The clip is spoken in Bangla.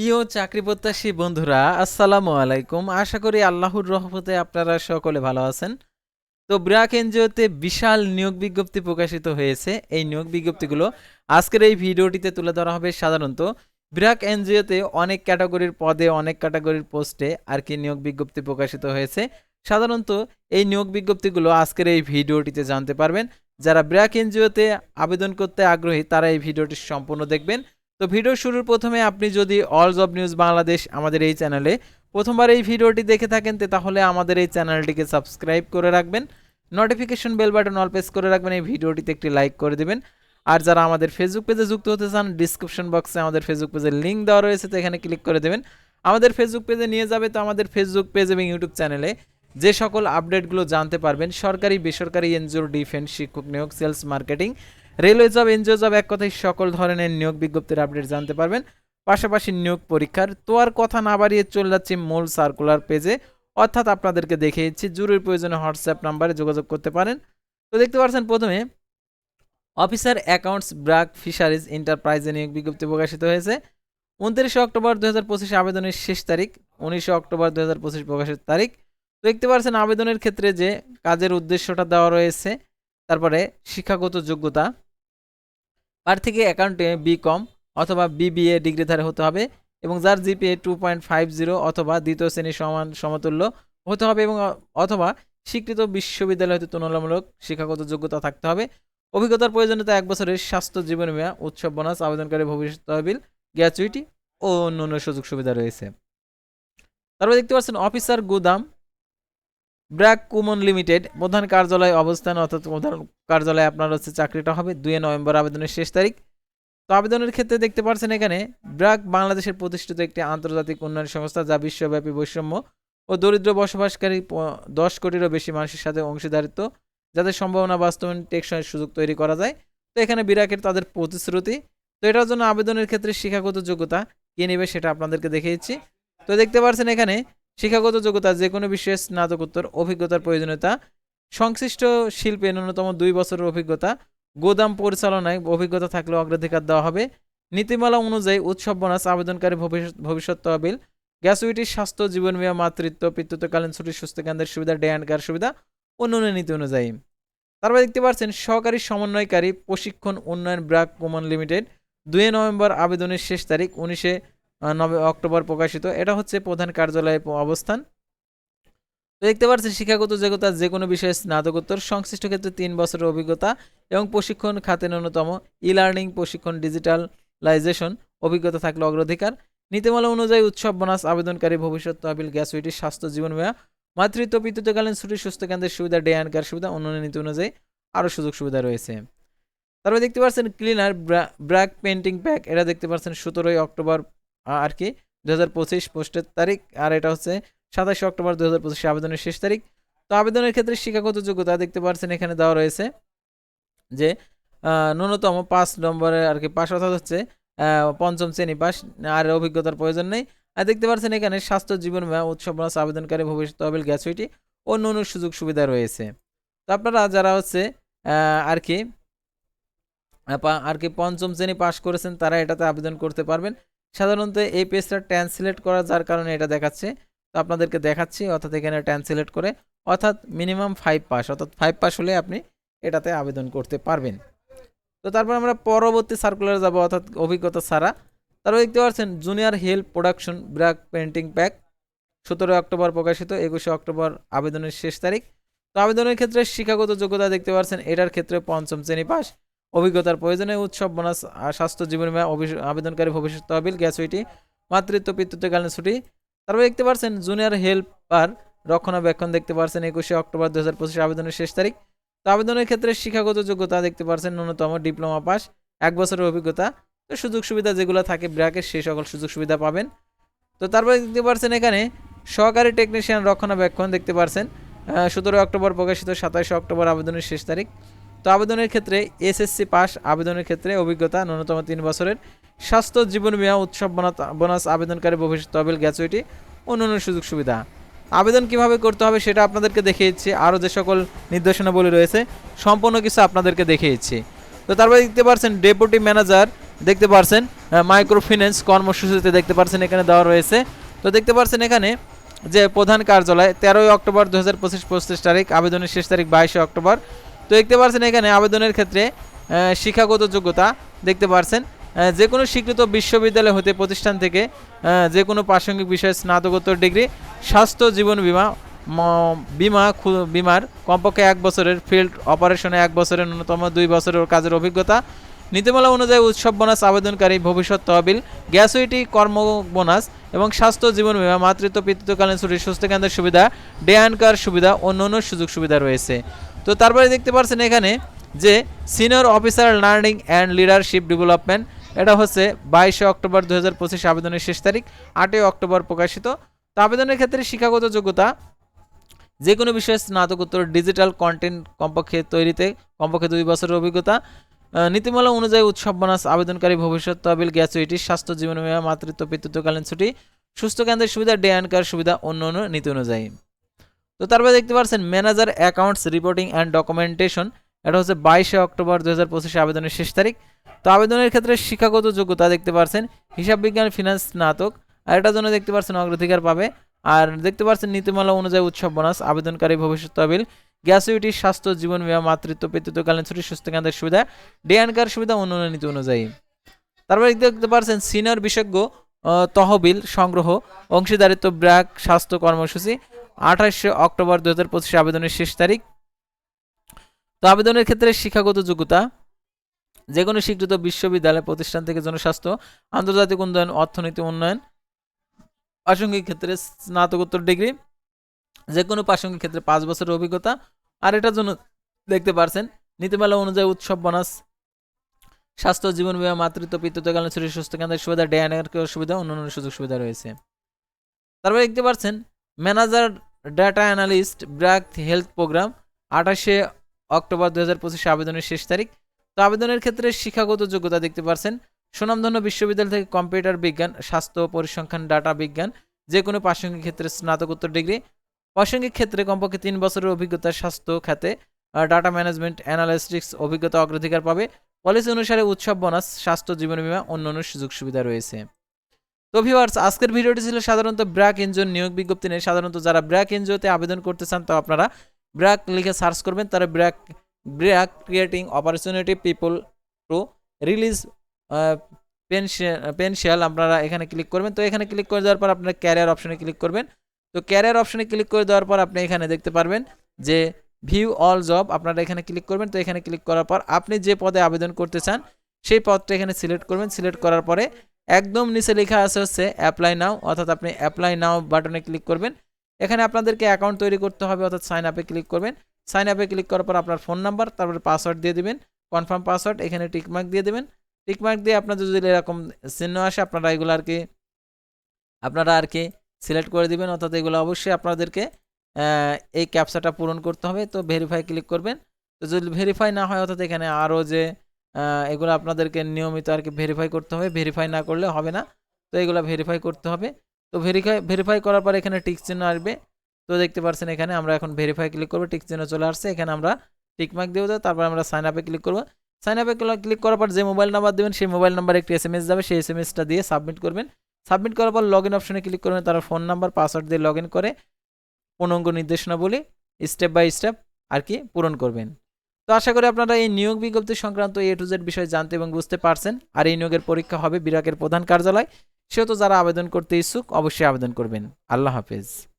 প্রিয় চাকরি প্রত্যাশী বন্ধুরা, আসসালামু আলাইকুম। আশা করি আল্লাহর রহমতে আপনারা সকলে ভালো আছেন। তো ব্র্যাক এনজিওতে বিশাল নিয়োগ বিজ্ঞপ্তি প্রকাশিত হয়েছে। এই নিয়োগ বিজ্ঞপ্তিগুলো আজকের এই ভিডিওটিতে তুলে ধরা হবে সাধারণত ব্র্যাক এনজিওতে অনেক ক্যাটাগরির পদে, অনেক ক্যাটাগরির পোস্টে আর কি নিয়োগ বিজ্ঞপ্তি প্রকাশিত হয়েছে। সাধারণত এই নিয়োগ বিজ্ঞপ্তিগুলো আজকের এই ভিডিওটিতে জানতে পারবেন। যারা ব্র্যাক এনজিওতে আবেদন করতে আগ্রহী, তারা এই ভিডিওটি সম্পূর্ণ দেখবেন। তো ভিডিও শুরুর প্রথমে আপনি যদি অল জব নিউজ বাংলাদেশ আমাদের এই চ্যানেলে প্রথমবার এই ভিডিওটি দেখে থাকেন তাহলে আমাদের এই চ্যানেলটিকে সাবস্ক্রাইব করে রাখবেন notification bell button all press করে রাখবেন, এই ভিডিওটিতে একটি লাইক করে দেবেন। আর যারা আমাদের ফেসবুক পেজে যুক্ত হতে চান ডিসক্রিপশন বক্সে আমাদের ফেসবুক পেজের লিঙ্ক দেওয়া রয়েছে, তো এখানে ক্লিক করে দেবেন। আমাদের ফেসবুক পেজে নিয়ে যাবে তো আমাদের ফেসবুক পেজ এবং ইউটিউব চ্যানেলে যে সকল আপডেটগুলো জানতে পারবেন, সরকারি, বেসরকারি এনজিও ডিফেন্স শিক্ষক নিয়োগ sales marketing railway job, NGO job, এক কথায় সকল ধরনের নিয়োগ বিজ্ঞপ্তির আপডেট জানতে পারবেন। পাশাপাশি নিয়োগ পরীক্ষার তো আর কথা না বাড়িয়ে চলে যাচ্ছি মূল সার্কুলার পেজে। অর্থাৎ আপনাদেরকে দেখিয়েছি জরুরি প্রয়োজনে হোয়াটসঅ্যাপ নাম্বারে যোগাযোগ করতে পারেন। তো দেখতে পাচ্ছেন প্রথমে, অফিসার অ্যাকাউন্টস ব্রাক ফিশারিজ এন্টারপ্রাইজে নিয়োগ বিজ্ঞপ্তি প্রকাশিত হয়েছে। উনত্রিশে অক্টোবর দু হাজার পঁচিশে আবেদনের শেষ তারিখ, উনিশে অক্টোবর দু হাজার পঁচিশ প্রকাশের তারিখ। তো দেখতে পাচ্ছেন আবেদনের ক্ষেত্রে যে কাজের উদ্দেশ্যটা দেওয়া রয়েছে তারপরে শিক্ষাগত যোগ্যতা প্রার্থীকে অ্যাকাউন্টে বি কম অথবা বিবিএ ডিগ্রিধারী হতে হবে এবং যার GPA two point five zero অথবা দ্বিতীয় শ্রেণির সমান সমতুল্য হতে হবে এবং অথবা স্বীকৃত বিশ্ববিদ্যালয় হতে তুলনামূলক শিক্ষাগত যোগ্যতা থাকতে হবে। অভিজ্ঞতার প্রয়োজনীয়তা এক বছরের স্বাস্থ্য জীবন বীমা, উৎসব বোনাস, আবেদনকারী ভবিষ্যৎ তহবিল, গ্র্যাচুইটি ও অন্যান্য সুযোগ সুবিধা রয়েছে। তারপর দেখতে পাচ্ছেন অফিসার গুদাম ব্র্যাক কুমন লিমিটেড, প্রধান কার্যালয় অবস্থান অর্থাৎ প্রধান কার্যালয়ে আপনার হচ্ছে চাকরিটা হবে দুই নভেম্বর আবেদনের শেষ তারিখ। তো আবেদনের ক্ষেত্রে দেখতে পাচ্ছেন এখানে ব্র্যাক বাংলাদেশের প্রতিষ্ঠিত একটি আন্তর্জাতিক উন্নয়ন সংস্থা যা বিশ্বব্যাপী বৈষম্য ও দরিদ্র বসবাসকারী দশ কোটিরও বেশি মানুষের সাথে অংশীদারিত্ব যাদের সম্ভাবনা বাস্তবায়ন টেকসই সুযোগ তৈরি করা যায়। তো এখানে বিরাকের তাদের প্রতিশ্রুতি। তো এটার জন্য আবেদনের ক্ষেত্রে শিক্ষাগত যোগ্যতা কে নেবে সেটা আপনাদেরকে দেখিয়েছি। তো দেখতে পাচ্ছেন এখানে শিক্ষাগত যোগ্যতা যে কোনো বিষয়ে স্নাতকোত্তর, অভিজ্ঞতার প্রয়োজনীয়তা, সংশ্লিষ্ট শিল্পে ন্যূনতম দুই বছরের অভিজ্ঞতা, গোদাম পরিচালনায় অভিজ্ঞতা থাকলে অগ্রাধিকার দেওয়া হবে, নীতিমালা অনুযায়ী উৎসব বোনাস, আবেদনকারী ভবিষ্যৎ ভবিষ্যৎ তহবিল, গ্যাসুইটির স্বাস্থ্য, জীবন বীমা, মাতৃত্ব, পিতৃত্বকালীন ছুটি সুস্থ কেন্দ্রের সুবিধা, ডে অ্যান্ড কেয়ার সুবিধা অন্যান্য নীতি অনুযায়ী। তারপর দেখতে পাচ্ছেন, সহকারী সমন্বয়কারী প্রশিক্ষণ উন্নয়ন ব্র্যাক কোমন লিমিটেড, দুই নভেম্বর আবেদনের শেষ তারিখ, উনিশে নভে অক্টোবর প্রকাশিত। এটা হচ্ছে প্রধান কার্যালয়ে অবস্থান। তো দেখতে পাচ্ছেন, শিক্ষাগত যোগ্যতা যে কোনো বিষয়ে স্নাতকোত্তর, সংশ্লিষ্ট ক্ষেত্রে তিন বছরের অভিজ্ঞতা এবং প্রশিক্ষণ খাতে ন্যূনতম ই লার্নিং প্রশিক্ষণ ডিজিটালাইজেশন অভিজ্ঞতা থাকলে অগ্রাধিকার, নীতিমালা অনুযায়ী উৎসব, বোনাস, আবেদনকারী ভবিষ্যৎ তহবিল, গ্যাসুইটি, স্বাস্থ্য, জীবন বীমা, মাতৃত্ব, পিতৃত্বকালীন ছুটি, সুস্থ কেন্দ্রের সুবিধা ডে অ্যান্ড কেয়ার সুবিধা অন্যান্য নীতি অনুযায়ী আরও সুযোগ সুবিধা রয়েছে। তারপরে দেখতে পাচ্ছেন ক্লিনার ব্র্যাক পেন্টিং প্যাক এটা দেখতে পাচ্ছেন, সতেরোই অক্টোবর আর কি দু হাজার পঁচিশ পোস্টের তারিখ, আর এটা হচ্ছে সাতাশে অক্টোবর দু হাজার পঁচিশে আবেদনের শেষ তারিখ। তো আবেদনের ক্ষেত্রে শিক্ষাগত যোগ্যতা দেখতে পাচ্ছেন এখানে দেওয়া রয়েছে যে ন্যূনতম পাঁচ নম্বরে আর কি পাশ, অর্থাৎ হচ্ছে পঞ্চম শ্রেণি পাস আর অভিজ্ঞতার প্রয়োজন নেই। আর দেখতে পাচ্ছেন এখানে স্বাস্থ্য জীবন বীমা উৎসব আবেদনকারী ভবিষ্যৎ তহবিল গ্যাসুইটি অন্য অন্য সুযোগ সুবিধা রয়েছে। তো আপনারা যারা হচ্ছে আর কি আর কি পঞ্চম শ্রেণি পাস করেছেন, তারা এটাতে আবেদন করতে পারবেন। সাধারণত এই পেজটা ট্রান্সলেট করা যার কারণে এটা দেখাচ্ছে। তো আপনাদেরকে দেখাচ্ছি, অর্থাৎ এখানে ট্রান্সলেট করে, অর্থাৎ মিনিমাম ফাইভ পাস অর্থাৎ ফাইভ পাস হলে আপনি এটাতে আবেদন করতে পারবেন। তো তারপর আমরা পরবর্তী সার্কুলারে যাব, অর্থাৎ অভিজ্ঞতা ছাড়া। তারপর দেখতে পাচ্ছেন junior help production BRAC painting pack সতেরোই অক্টোবর প্রকাশিত, একুশে অক্টোবর আবেদনের শেষ তারিখ। তো আবেদনের ক্ষেত্রে শিক্ষাগত যোগ্যতা দেখতে পাচ্ছেন, এটার ক্ষেত্রে পঞ্চম শ্রেণি পাস অভিজ্ঞতার প্রয়োজনে উৎসব, বোনাস স্বাস্থ্য, জীবন বীমা আবেদনকারী ভবিষ্যৎ তহবিল গ্যাসুইটি মাতৃত্ব, পিতৃত্বকালীন ছুটি। তারপর দেখতে পারছেন, জুনিয়র হেল্পার রক্ষণাবেক্ষণ দেখতে পারছেন, একুশে অক্টোবর দু হাজার পঁচিশ আবেদনের শেষ তারিখ। তো আবেদনের ক্ষেত্রে শিক্ষাগত যোগ্যতা দেখতে পারছেন, ন্যূনতম ডিপ্লোমা পাস, এক বছরের অভিজ্ঞতা। তো সুযোগ সুবিধা যেগুলো থাকে ব্র্যাকের সেই সকল সুযোগ সুবিধা পাবেন। তো তারপরে দেখতে পারছেন এখানে, সহকারী টেকনিশিয়ান রক্ষণাবেক্ষণ দেখতে পারছেন। সতেরো অক্টোবর প্রকাশিত, সাতাশে অক্টোবর আবেদনের শেষ তারিখ। তো আবেদনের ক্ষেত্রে এসএসসি পাস, আবেদনের ক্ষেত্রে অভিজ্ঞতা, ন্যূনতম তিন বছরের স্বাস্থ্য, জীবন বীমা, উৎসব বোনাস, আবেদনকারী ভবিষ্যৎ তহবিল গ্যাচুইটি অন্যান্য সুযোগ সুবিধা। আবেদন কীভাবে করতে হবে সেটা আপনাদেরকে দেখিয়েছি, আরও যে সকল নির্দেশনাবলী রয়েছে, সম্পূর্ণ কিছু আপনাদেরকে দেখিয়েছি। তো তারপরে দেখতে পাচ্ছেন ডেপুটি ম্যানেজার, দেখতে পাচ্ছেন মাইক্রো ফিন্যান্স কর্মসূচিতে দেখতে পাচ্ছেন এখানে দেওয়া রয়েছে। তো দেখতে পাচ্ছেন এখানে যে প্রধান কার্যালয়, তেরোই অক্টোবর দু হাজার পঁচিশ পঁচিশ তারিখ, আবেদনের শেষ তারিখ বাইশে অক্টোবর। তো দেখতে পাচ্ছেন এখানে আবেদনের ক্ষেত্রে শিক্ষাগত যোগ্যতা দেখতে পাচ্ছেন আহ, যে কোনো স্বীকৃত বিশ্ববিদ্যালয় হতে প্রতিষ্ঠান থেকে যে কোনো প্রাসঙ্গিক বিষয়ে স্নাতকোত্তর ডিগ্রি স্বাস্থ্য জীবন বীমা বিমা বিমার কমপক্ষে এক বছরের ফিল্ড অপারেশনে এক বছরের ন্যূনতম দুই বছরের কাজের অভিজ্ঞতা নীতিমালা অনুযায়ী উৎসব বোনাস আবেদনকারী ভবিষ্যৎ তহবিল গ্যাসুইটি কর্ম বোনাস এবং স্বাস্থ্য জীবন বিমা মাতৃত্ব পিতৃত্বকালীন ছুটি সুস্থ কেন্দ্রের সুবিধা ডে অ্যান্ড কার সুবিধা অন্য অন্য সুযোগ সুবিধা রয়েছে। তো তারপরে দেখতে পাচ্ছেন এখানে যে senior officer learning and leadership development, এটা হচ্ছে বাইশে অক্টোবর দু হাজার পঁচিশ আবেদনের শেষ তারিখ, আটই অক্টোবর প্রকাশিত। তো আবেদনের ক্ষেত্রে শিক্ষাগত যোগ্যতা, যে কোনো বিষয়ে স্নাতকোত্তর ডিজিটাল কন্টেন্ট কমপক্ষে তৈরিতে, কমপক্ষে দুই বছরের অভিজ্ঞতা নীতিমালা অনুযায়ী উৎসব, বোনাস, আবেদনকারী ভবিষ্যৎ, তহবিল গ্যাচুইটি স্বাস্থ্য জীবন বীমা মাতৃত্ব, পিতৃত্বকালীন ছুটি, সুস্থ কেন্দ্রের সুবিধা, ডে অ্যান্ড কার সুবিধা, অন্য অন্য নীতি অনুযায়ী। তো তারপরে দেখতে পাচ্ছেন manager accounts reporting and documentation এটা হচ্ছে বাইশে অক্টোবর দু হাজার পঁচিশে আবেদনের শেষ তারিখ। তো আবেদনের ক্ষেত্রে শিক্ষাগত যোগ্যতা দেখতে পাচ্ছেন হিসাব বিজ্ঞান ফিনান্স স্নাতক। আর এটার জন্য দেখতে পাচ্ছেন অগ্রাধিকার পাবে। আর দেখতে পাচ্ছেন নীতিমালা অনুযায়ী উৎসব বোনাস আবেদনকারী ভবিষ্যৎ তহবিল গ্যাসুইটি স্বাস্থ্য, জীবন বিমা, মাতৃত্ব, পিতৃত্বকালীন ছুটি সুস্থ কেন্দ্রের সুবিধা ডে অ্যান্ড কার সুবিধা অন্য অন্য নীতি অনুযায়ী। তারপরে দেখতে পাচ্ছেন সিনিয়র বিশেষজ্ঞ তহবিল সংগ্রহ, অংশীদারিত্ব ব্র্যাক স্বাস্থ্য কর্মসূচি। আঠাশে অক্টোবর দু হাজার পঁচিশে আবেদনের শেষ তারিখ। তো আবেদনের ক্ষেত্রে শিক্ষাগত যোগ্যতা যে কোনো স্বীকৃত বিশ্ববিদ্যালয় প্রতিষ্ঠান থেকে জনস্বাস্থ্য, আন্তর্জাতিক উন্নয়ন, অর্থনীতি উন্নয়ন, প্রাসঙ্গিক ক্ষেত্রে স্নাতকোত্তর ডিগ্রি যে কোনো প্রাসঙ্গিক ক্ষেত্রে পাঁচ বছরের অভিজ্ঞতা। আর এটার জন্য দেখতে পারছেন, নীতিমালা অনুযায়ী উৎসব, বোনাস, স্বাস্থ্য, জীবন বীমা, মাতৃত্ব, পিতৃত্বকালীন শরীর সুস্থ কেন্দ্রের সুবিধা ডেয়ানের সুবিধা, অন্যান্য সুযোগ সুবিধা রয়েছে। তারপরে দেখতে পাচ্ছেন manager, data analyst, BRAC health programme, আঠাশে অক্টোবর দু হাজার পঁচিশে আবেদনের শেষ তারিখ। তো আবেদনের ক্ষেত্রে শিক্ষাগত যোগ্যতা দেখতে পাচ্ছেন সুনামধন্য বিশ্ববিদ্যালয় থেকে কম্পিউটার বিজ্ঞান, স্বাস্থ্য পরিসংখ্যান, ডাটা বিজ্ঞান যে কোনো প্রাসঙ্গিক ক্ষেত্রে স্নাতকোত্তর ডিগ্রি। প্রাসঙ্গিক ক্ষেত্রে কমপক্ষে তিন বছরের অভিজ্ঞতা স্বাস্থ্য খাতে ডাটা ম্যানেজমেন্ট অ্যানালিস্টিক্স অভিজ্ঞতা অগ্রাধিকার পাবে। পলিসি অনুসারে উৎসব, বোনাস, স্বাস্থ্য, জীবন বীমা, অন্যান্য সুযোগ সুবিধা রয়েছে। তো ভিউয়ার্স আজকের ভিডিওটি ছিল সাধারণত ব্র্যাক এনজিও নিয়োগ বিজ্ঞপ্তি নিয়ে। সাধারণত যারা ব্র্যাক এনজিওতে আবেদন করতে চান, তো আপনারা ব্র্যাক লিখে সার্চ করবেন। তারা BRAC BRAC creating opportunity people to release potential আপনারা এখানে ক্লিক করবেন। তো এখানে ক্লিক করে দেওয়ার পর আপনার ক্যারিয়ার অপশনে ক্লিক করবেন। তো ক্যারিয়ার অপশনে ক্লিক করে দেওয়ার পর আপনি এখানে দেখতে পারবেন যে ভিউ অল জব আপনারা এখানে ক্লিক করবেন। তো এখানে ক্লিক করার পর আপনি যে পদে আবেদন করতে চান, সেই পদটা এখানে সিলেক্ট করবেন। সিলেক্ট করার পরে একদম নিচে লেখা আছে হচ্ছে অ্যাপ্লাই নাও অর্থাৎ আপনি অ্যাপ্লাই নাও বাটনে ক্লিক করবেন। এখানে আপনাদেরকে অ্যাকাউন্ট তৈরি করতে হবে, অর্থাৎ সাইন আপে ক্লিক করবেন। সাইন আপে ক্লিক করার পর আপনার ফোন নাম্বার তারপরে পাসওয়ার্ড দিয়ে দিবেন। কনফার্ম পাসওয়ার্ড এখানে টিকমার্ক দিয়ে দেবেন। টিকমার্ক দিয়ে আপনাদের যদি এরকম চিহ্ন আসে, আপনারা এগুলো আর কি, আপনারা আর কি সিলেক্ট করে দিবেন। অর্থাৎ এগুলো অবশ্যই আপনাদেরকে এই ক্যাপচাটা পূরণ করতে হবে। তো ভেরিফাই ক্লিক করবেন। তো যদি ভেরিফাই না হয়, অর্থাৎ এখানে আরও যে এগুলো আপনাদেরকে নিয়মিত আর কি ভেরিফাই করতে হবে। ভেরিফাই না করলে হবে না। তো এগুলো ভেরিফাই করতে হবে। তো ভেরিফাই ভেরিফাই করার পর এখানে টিক চিহ্ন আসবে। তো দেখতে পাচ্ছেন এখানে আমরা এখন ভেরিফাই ক্লিক করব। টিক চিহ্ন চলে আসছে। এখানে আমরা টিকমার্ক দিয়ে দেবো। তারপর আমরা সাইন আপে ক্লিক করব। সাইন আপে ক্লিক করার পর যে মোবাইল নাম্বার দেবেন, সেই মোবাইল নাম্বার একটি এস যাবে। সেই এস এম এসটা দিয়ে সাবমিট করবেন। সাবমিট করার পর লগ ইন অপশনে ক্লিক করবেন। তার ফোন নাম্বার পাসওয়ার্ড দিয়ে লগ ইন করে। পূর্ণাঙ্গ নির্দেশনাবলী স্টেপ বাই স্টেপ আর কি পূরণ করবেন। তো আশা করি আপনারা এই নিয়োগ বিজ্ঞপ্তি সংক্রান্ত এ টু জেড বিষয়ে জানতে এবং বুঝতে পারছেন। আর এই নিয়োগের পরীক্ষা হবে বিরাকের প্রধান কার্যালয়। সেহেতু যারা আবেদন করতে ইচ্ছুক অবশ্যই আবেদন করবেন। আল্লাহ হাফেজ।